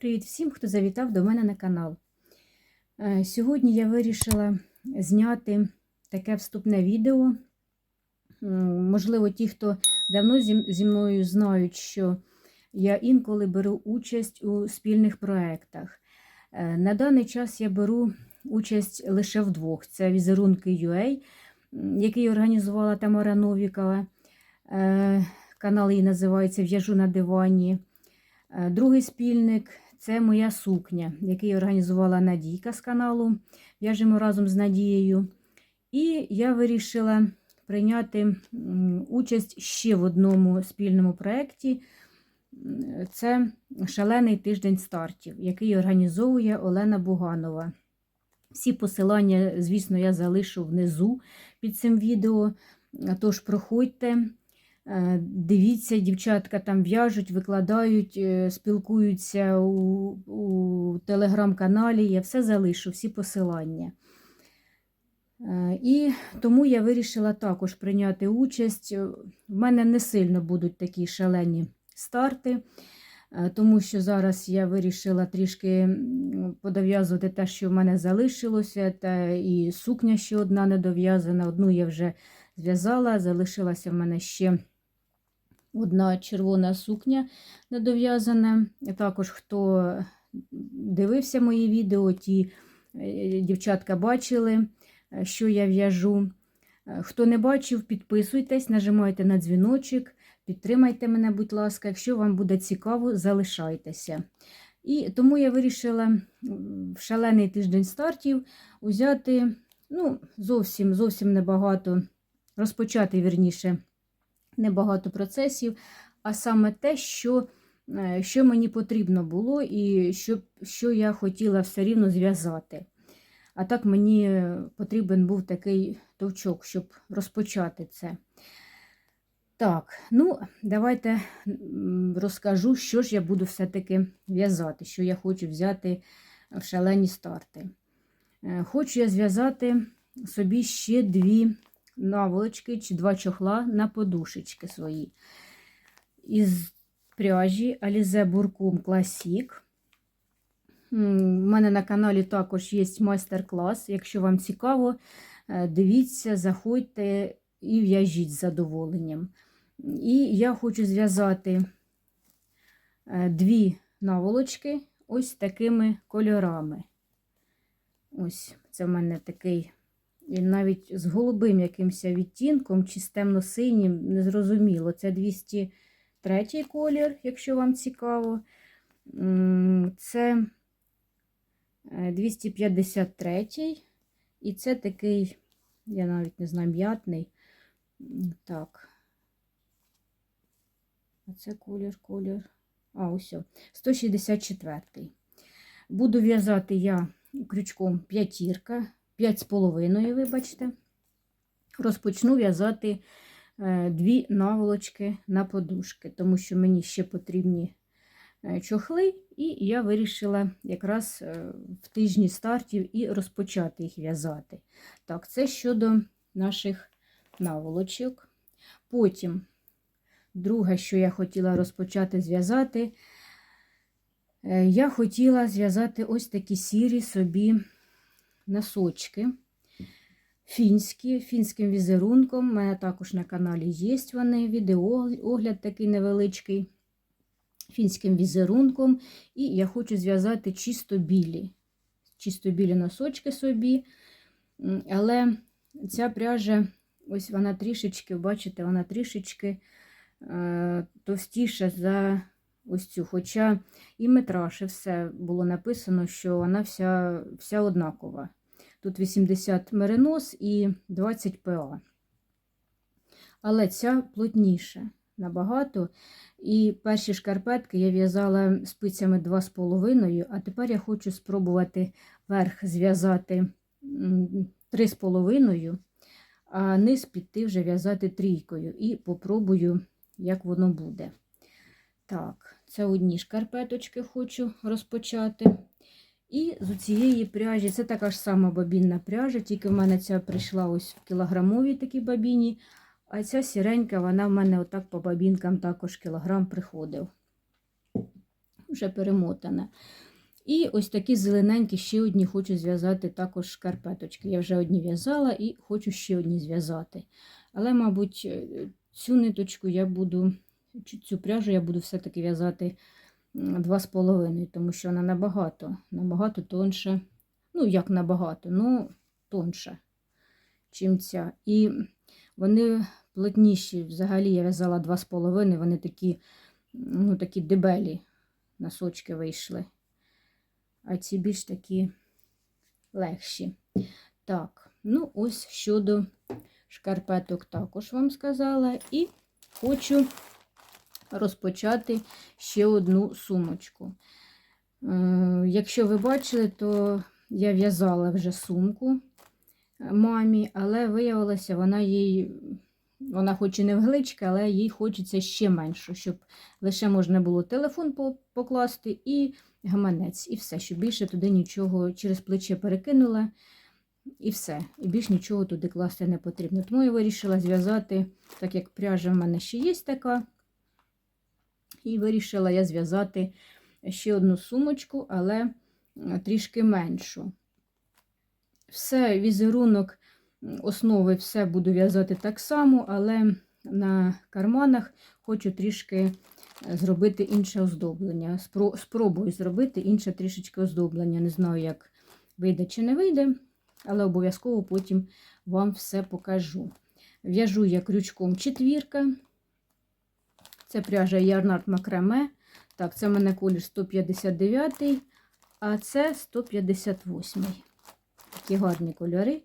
Привіт всім, хто завітав до мене на канал. Е, Сьогодні я вирішила зняти таке вступне відео. Можливо, ті, хто давно зі мною знають, що я інколи беру участь у спільних проєктах. Е, На даний час я беру участь лише в двох: це візерунки UA, який організувала Тамара Новікова. Е, Канал її називається В'яжу на дивані. Другий спільник це моя сукня, який організувала Надійка з каналу В'яжемо разом з Надією. І я вирішила прийняти участь ще в одному спільному проєкті. Це шалений тиждень стартів, який організовує Олена Буганова. Всі посилання, звісно, я залишу внизу під цим відео. Тож проходьте. Е, Дивіться, дівчатка там в'яжуть, викладають, е, спілкуються у, у телеграм-каналі. Я все залишу, всі посилання. Е, І тому я вирішила також прийняти участь. В мене не сильно будуть такі шалені старти, тому що зараз я вирішила трішки подов'язувати те, що в мене залишилося, та і сукня ще одна недов'язана. Одну я вже зв'язала, залишилася в мене ще одна червона сукня недов'язана. Також хто дивився мої відео, ті е, дівчатка бачили, е, що я в'яжу. Е, Хто не бачив, підписуйтесь, нажимайте на дзвіночок, підтримайте мене, будь ласка. Якщо вам буде цікаво, залишайтеся. І тому я вирішила в шалений тиждень стартів взяти ну, зовсім зовсім небагато, розпочати вірніше небагато процесів, а саме те, що, е, що мені потрібно було, і що, що я хотіла все рівно зв'язати. А так мені потрібен був такий товчок, щоб розпочати це. Так, ну, давайте розкажу, що ж я буду все-таки в'язати, що я хочу взяти в шалені старти. Е, Хочу я зв'язати собі ще дві наволочки чи два чохла на подушечки свої. Із пряжі Alize Burkum Classic. У мене на каналі також є майстер-клас. Якщо вам цікаво, е, дивіться, заходьте і в'яжіть з задоволенням. І я хочу зв'язати е, дві наволочки ось такими кольорами. Ось це в мене такий і навіть з голубим якимось відтінком чи з темно-синім, незрозуміло. Це 203 колір, якщо вам цікаво. Це е, 253 і це такий, я навіть не знаю, м'ятний. Так. А це колір, колір. А, ось. о, 164. Буду в'язати я крючком п'ятірка. 5,5, вибачте, розпочну в'язати е, дві наволочки на подушки, тому що мені ще потрібні е, чохли, і я вирішила якраз е, в тижні стартів і розпочати їх в'язати. Так, це щодо наших наволочок. Потім, друге, що я хотіла розпочати зв'язати, я хотіла зв'язати ось такі сірі собі носочки фінські, фінським візерунком. У мене також на каналі є вони, відеоогляд такий невеличкий фінським візерунком. І я хочу зв'язати чисто білі, чисто білі носочки собі. Але ця пряжа, ось вона трішечки, бачите, вона трішечки е, товстіша за ось цю. Хоча і метраж, і все було написано, що вона вся, вся однакова. Тут 80 меринос і 20 ПА. Але ця плотніша набагато. І перші шкарпетки я в'язала спицями 2,5, а тепер я хочу спробувати верх зв'язати 3,5, а низ піти вже в'язати трійкою. І попробую, як воно буде. Так, це одні шкарпеточки хочу розпочати. І з цієї пряжі, це така ж сама бабінна пряжа, тільки в мене ця прийшла ось в кілограмовій такій бабіні, а ця сіренька, вона в мене отак по бабінкам також кілограм приходив. вже перемотана. І ось такі зелененькі ще одні хочу зв'язати також шкарпеточки. Я вже одні в'язала і хочу ще одні зв'язати. Але, мабуть, цю ниточку я буду, цю- пряжу я буду все-таки в'язати м, два з половиною, тому що вона набагато, набагато тонше. Ну, як набагато, ну, тонша, чим ця. І вони плотніші. Взагалі я в'язала два з половиною, вони такі, ну, такі дебелі носочки вийшли. А ці більш такі легші. Так, ну ось щодо шкарпеток також вам сказала. І хочу розпочати ще одну сумочку. Якщо ви бачили, то я в'язала вже сумку е, мамі, але виявилося, вона їй, вона хоч і не в глички, але їй хочеться ще менше, щоб лише можна було телефон покласти і гаманець, і все, щоб більше туди нічого через плече перекинула, і все. І більш нічого туди класти не потрібно. Тому я вирішила зв'язати, так як пряжа в мене ще є така. І вирішила я зв'язати ще одну сумочку, але е, трішки меншу. Все, візерунок основи все буду в'язати так само, але на карманах хочу трішки е, зробити інше оздоблення. Спробую зробити інше трішечки оздоблення. Не знаю, як вийде чи не вийде, але обов'язково потім вам все покажу. В'яжу я крючком четвірка. Це пряжа Ярнард Макраме. Так, це в мене колір 159, а це 158. Такі гарні кольори.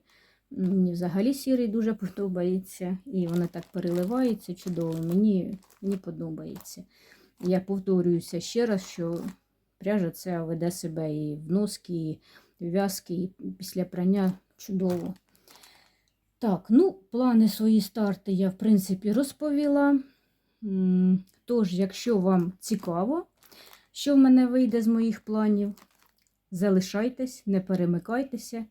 Мені взагалі сірий дуже подобається. І воно так переливається чудово. Мені, мені подобається. Я повторююся ще раз, що пряжа це веде себе і в носки, і в в'язки, і після прання чудово. Так, ну, плани свої старти я, в принципі, розповіла. Тож, якщо вам цікаво, що в мене вийде з моїх планів, залишайтесь, не перемикайтеся,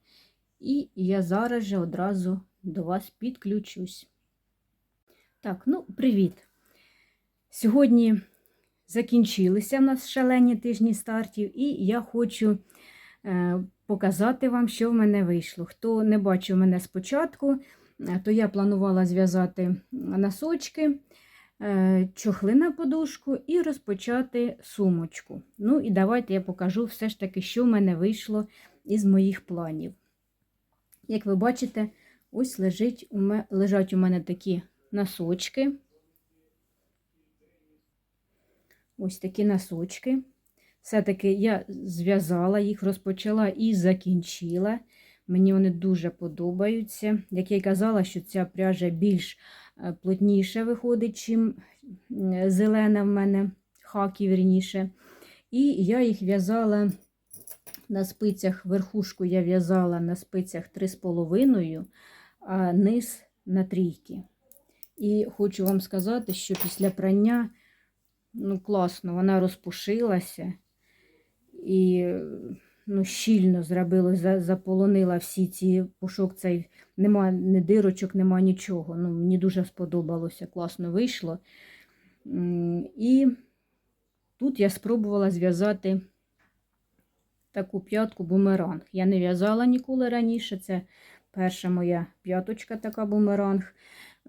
і я зараз же одразу до вас підключусь. Так, ну, привіт! Сьогодні закінчилися в нас шалені тижні стартів, і я хочу е, показати вам, що в мене вийшло. Хто не бачив мене спочатку, е, то я планувала зв'язати носочки, чохли на подушку і розпочати сумочку. Ну і давайте я покажу все ж таки, що в мене вийшло із моїх планів. Як ви бачите, ось лежить у мене, лежать у мене такі носочки. Ось такі носочки. Все-таки я зв'язала їх, розпочала і закінчила. Мені вони дуже подобаються. Як я й казала, що ця пряжа більш е, плотніше виходить, чим м, зелена в мене, хакі вірніше. І я їх в'язала на спицях, верхушку я в'язала на спицях 3,5, а низ на трійки. І хочу вам сказати, що після прання ну, класно, вона розпушилася і ну, щільно зробилось, за- заполонила всі ці пушок, цей нема ні дирочок, нема нічого. Ну, мені дуже сподобалося, класно вийшло. І тут я спробувала зв'язати таку п'ятку бумеранг. Я не в'язала ніколи раніше. Це перша моя п'яточка, така бумеранг.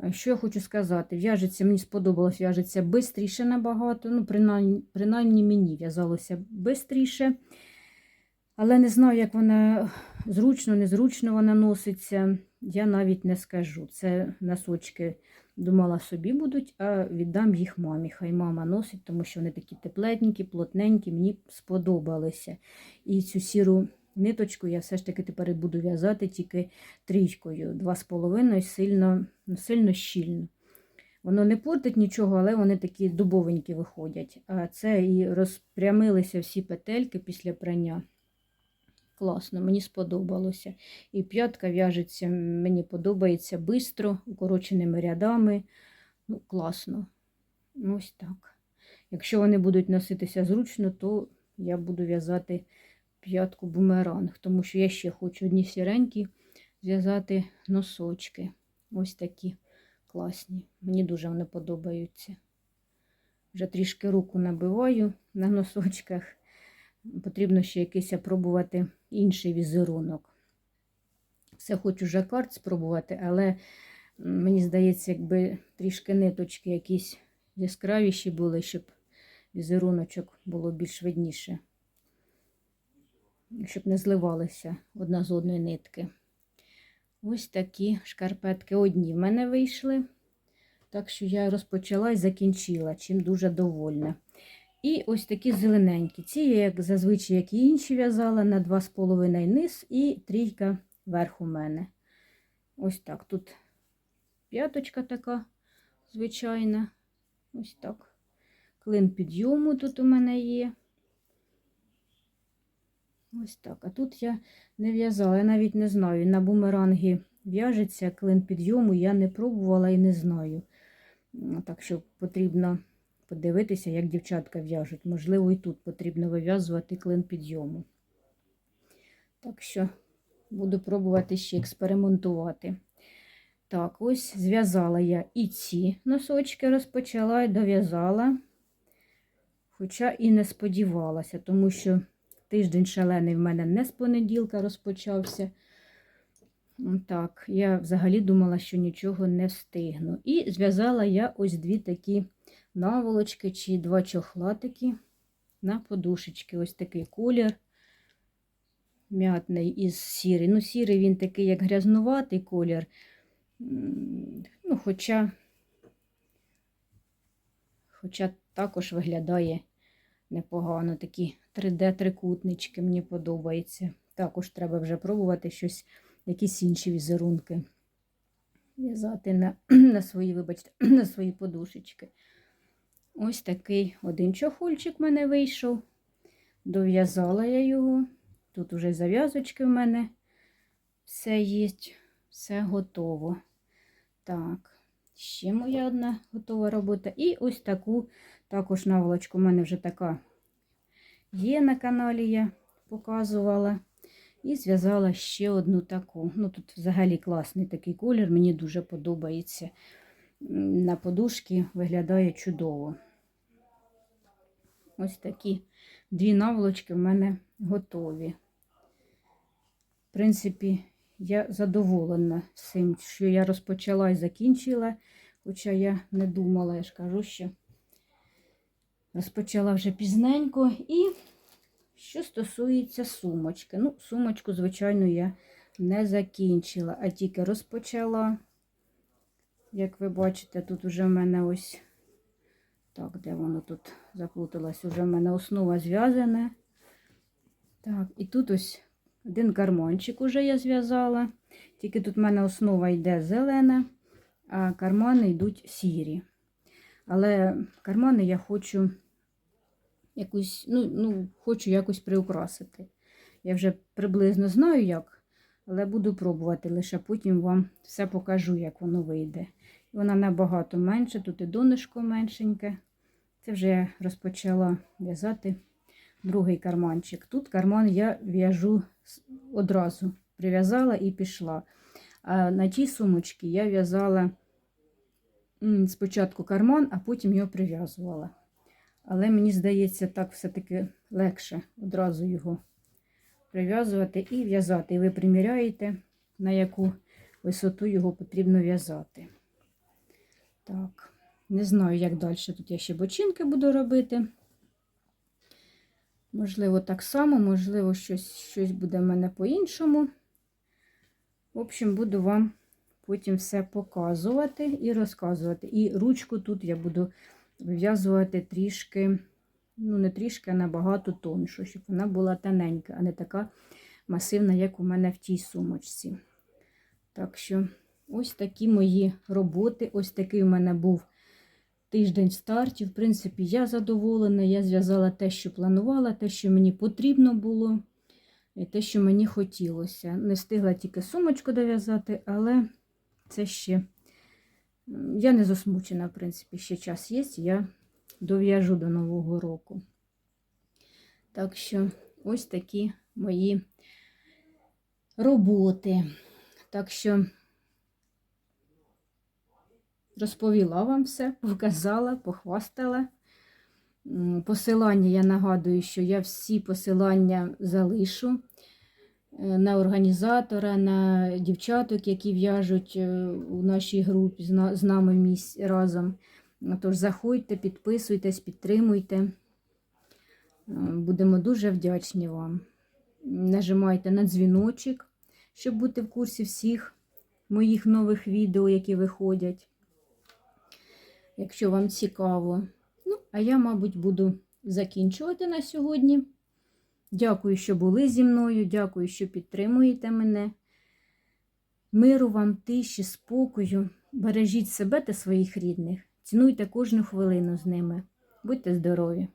Е, Що я хочу сказати? В'яжеться, мені сподобалось, в'яжеться швидше набагато. Ну, принаймні, принаймні мені в'язалося швидше. Але не знаю, як вона зручно, незручно вона носиться. Я навіть не скажу. Це носочки думала собі будуть, а віддам їх мамі. Хай мама носить, тому що вони такі тепленькі, плотненькі, мені сподобалися. І цю сіру ниточку я все ж таки тепер буду в'язати тільки трійкою. Два з половиною сильно, ну, сильно щільно. Воно не портить нічого, але вони такі дубовенькі виходять. А це і розпрямилися всі петельки після прання. Класно, мені сподобалося. І п'ятка в'яжеться, мені подобається швидко, укороченими рядами. Ну, класно. Ось так. Якщо вони будуть носитися зручно, то я буду в'язати п'ятку бумеранг, тому що я ще хочу одні сіренькі зв'язати носочки. Ось такі класні. Мені дуже вони подобаються. Вже трішки руку набиваю на носочках. Потрібно ще якийсь пробувати інший візерунок. Все хочу жакард спробувати, але мені здається, якби трішки ниточки якісь яскравіші були, щоб візеруночок було більш видніше. Щоб не зливалися одна з одної нитки. Ось такі шкарпетки одні в мене вийшли. Так що я розпочала і закінчила, чим дуже довольна. І ось такі зелененькі. Ці, я, як зазвичай, як і інші, в'язала на 2,5 низ і трійка верх у мене. Ось так. Тут п'яточка така звичайна. Ось так. Клин підйому тут у мене є. Ось так. А тут я не в'язала, я навіть не знаю. На бумеранги в'яжеться клин підйому, я не пробувала і не знаю. Так що потрібно подивитися, як дівчатка в'яжуть. Можливо, і тут потрібно вив'язувати клин підйому. Так що буду пробувати ще експериментувати. Так, ось зв'язала я і ці носочки розпочала і дов'язала. Хоча і не сподівалася, тому що тиждень шалений в мене не з понеділка розпочався. Так, я взагалі думала, що нічого не встигну. І зв'язала я ось дві такі наволочки чи два чохлатики на подушечки. Ось такий колір м'ятний із сірий. Ну, сірий він такий, як грязнуватий колір. Ну, хоча, хоча також виглядає непогано. Такі 3D-трикутнички мені подобається. Також треба вже пробувати щось, якісь інші візерунки. В'язати на, на свої, вибачте, на свої подушечки. Ось такий один чохольчик в мене вийшов. Дов'язала я його. Тут уже зав'язочки в мене все є, все готово. Так, ще моя одна готова робота. І ось таку також наволочку в мене вже така є на каналі, я показувала. І зв'язала ще одну таку. Ну, тут взагалі класний такий колір, мені дуже подобається. На подушки виглядає чудово. Ось такі дві наволочки в мене готові. В принципі, я задоволена цим, що я розпочала і закінчила, хоча я не думала, я ж кажу, що розпочала вже пізненько. І що стосується сумочки. Ну, сумочку, звичайно, я не закінчила, а тільки розпочала. Як ви бачите, тут уже в мене ось так, де воно тут заплуталось, уже в мене основа зв'язана. Так, і тут ось один карманчик уже я зв'язала. Тільки тут в мене основа йде зелена, а кармани йдуть сірі. Але кармани я хочу якусь, ну, ну, хочу якось приукрасити. Я вже приблизно знаю як, але буду пробувати, лише потім вам все покажу, як воно вийде. Вона набагато менше, тут і донышко меншеньке. Це вже я розпочала в'язати другий карманчик. Тут карман я в'яжу одразу, прив'язала і пішла. А на тій сумочці я в'язала спочатку карман, а потім його прив'язувала. Але мені здається, так все-таки легше одразу його прив'язувати і в'язати. І ви приміряєте, на яку висоту його потрібно в'язати. Так, не знаю, як далі. Тут я ще бочинки буду робити. Можливо, так само, можливо, щось, щось буде в мене по-іншому. В общем, буду вам потім все показувати і розказувати. І ручку тут я буду вив'язувати трішки, ну, не трішки, а набагато тоншу, щоб вона була тоненька, а не така масивна, як у мене в тій сумочці. Так що, ось такі мої роботи. Ось такий у мене був тиждень стартів. В принципі, я задоволена. Я зв'язала те, що планувала, те, що мені потрібно було, і те, що мені хотілося. Не встигла тільки сумочку дов'язати, але це ще. Я не засмучена, в принципі, ще час є, я дов'яжу до Нового року. Так що, ось такі мої роботи. Так що розповіла вам все, показала, похвастала. Посилання, я нагадую, що я всі посилання залишу е, на організатора, на дівчаток, які в'яжуть е, у нашій групі з нами разом. Тож заходьте, підписуйтесь, підтримуйте. Е, Будемо дуже вдячні вам. Нажимайте на дзвіночок, щоб бути в курсі всіх моїх нових відео, які виходять. Якщо вам цікаво. Ну, а я, мабуть, буду закінчувати на сьогодні. Дякую, що були зі мною. Дякую, що підтримуєте мене. Миру вам, тиші, спокою. Бережіть себе та своїх рідних. Цінуйте кожну хвилину з ними. Будьте здорові!